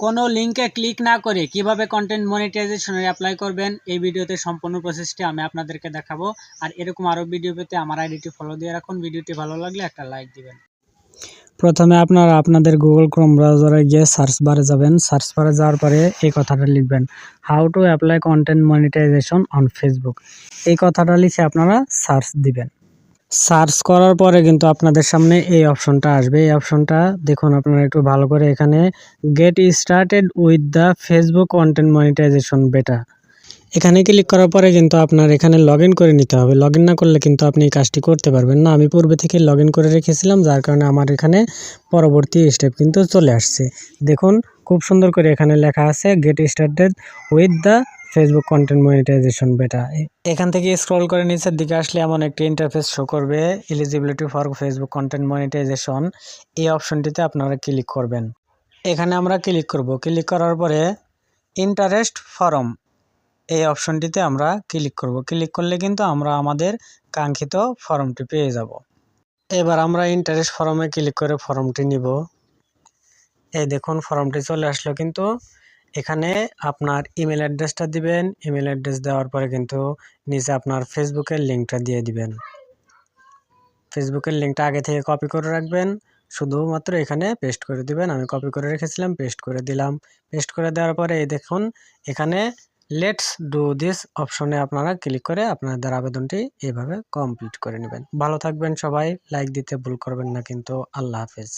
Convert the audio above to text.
কোনো লিঙ্কে ক্লিক না করে কীভাবে কন্টেন্ট মনিটাইজেশনের অ্যাপ্লাই করবেন, এই ভিডিওতে সম্পূর্ণ প্রসেসটি আমি আপনাদেরকে দেখাবো। আর এরকম আরও ভিডিও পেতে আমার আইডিটি ফলো দিয়ে রাখুন। ভিডিওটি ভালো লাগলে একটা লাইক দিবেন। প্রথমে আপনারা আপনাদের গুগল ক্রোম ব্রাউজারে গিয়ে সার্চ বারে যাবেন। সার্চ বারে যাওয়ার পরে এই কথাটা লিখবেন how to apply content monetisation on Facebook এই কথাটা লিখে আপনারা সার্চ দিবেন। সার্চ করার পরে কিন্তু আপনাদের সামনে এই অপশনটা আসবে। এই অপশনটা দেখুন আপনারা একটু ভালো করে এখানে get started with the Facebook content monetisation beta এখানে ক্লিক করার পরে কিন্তু আপনার এখানে লগ করে নিতে হবে। লগ না করলে কিন্তু আপনি এই কাজটি করতে পারবেন না। আমি পূর্বে থেকে লগ করে রেখেছিলাম, যার কারণে আমার এখানে পরবর্তী স্টেপ কিন্তু চলে আসছে। দেখুন, খুব সুন্দর করে এখানে লেখা আছে get started with the Facebook content monetisation beta এখান থেকে স্ক্রল করে নিচের দিকে আসলে এমন একটি ইন্টারফেস শো করবে eligibility for Facebook content monetisation এই অপশনটিতে আপনারা ক্লিক করবেন। এখানে আমরা ক্লিক করব। ক্লিক করার পরে ইন্টারেস্ট ফরম এই অপশনটিতে আমরা ক্লিক করব। ক্লিক করলে কিন্তু আমরা আমাদের কাঙ্ক্ষিত ফর্মটি পেয়ে যাব। এবার আমরা ইন্টারেস্ট ফর্মে ক্লিক করে ফর্মটি নিব। এই দেখুন ফর্মটি চলে আসলো কিন্তু এখানে আপনার ইমেল অ্যাড্রেসটা দিবেন। ইমেল অ্যাড্রেস দেওয়ার পরে কিন্তু নিচে আপনার ফেসবুকের লিঙ্কটা দিয়ে দিবেন। ফেসবুকের লিঙ্কটা আগে থেকে কপি করে রাখবেন। শুধুমাত্র এখানে পেস্ট করে দিবেন। আমি কপি করে রেখেছিলাম পেস্ট করে দিলাম। পেস্ট করে দেওয়ার পরে এই দেখুন, এখানে লেটস ডু দিস অপশনে আপনারা ক্লিক করে আপনাদের আবেদনটি এইভাবে কমপ্লিট করে নেবেন। ভালো থাকবেন সবাই। লাইক দিতে ভুল করবেন না কিন্তু। আল্লাহ হাফেজ।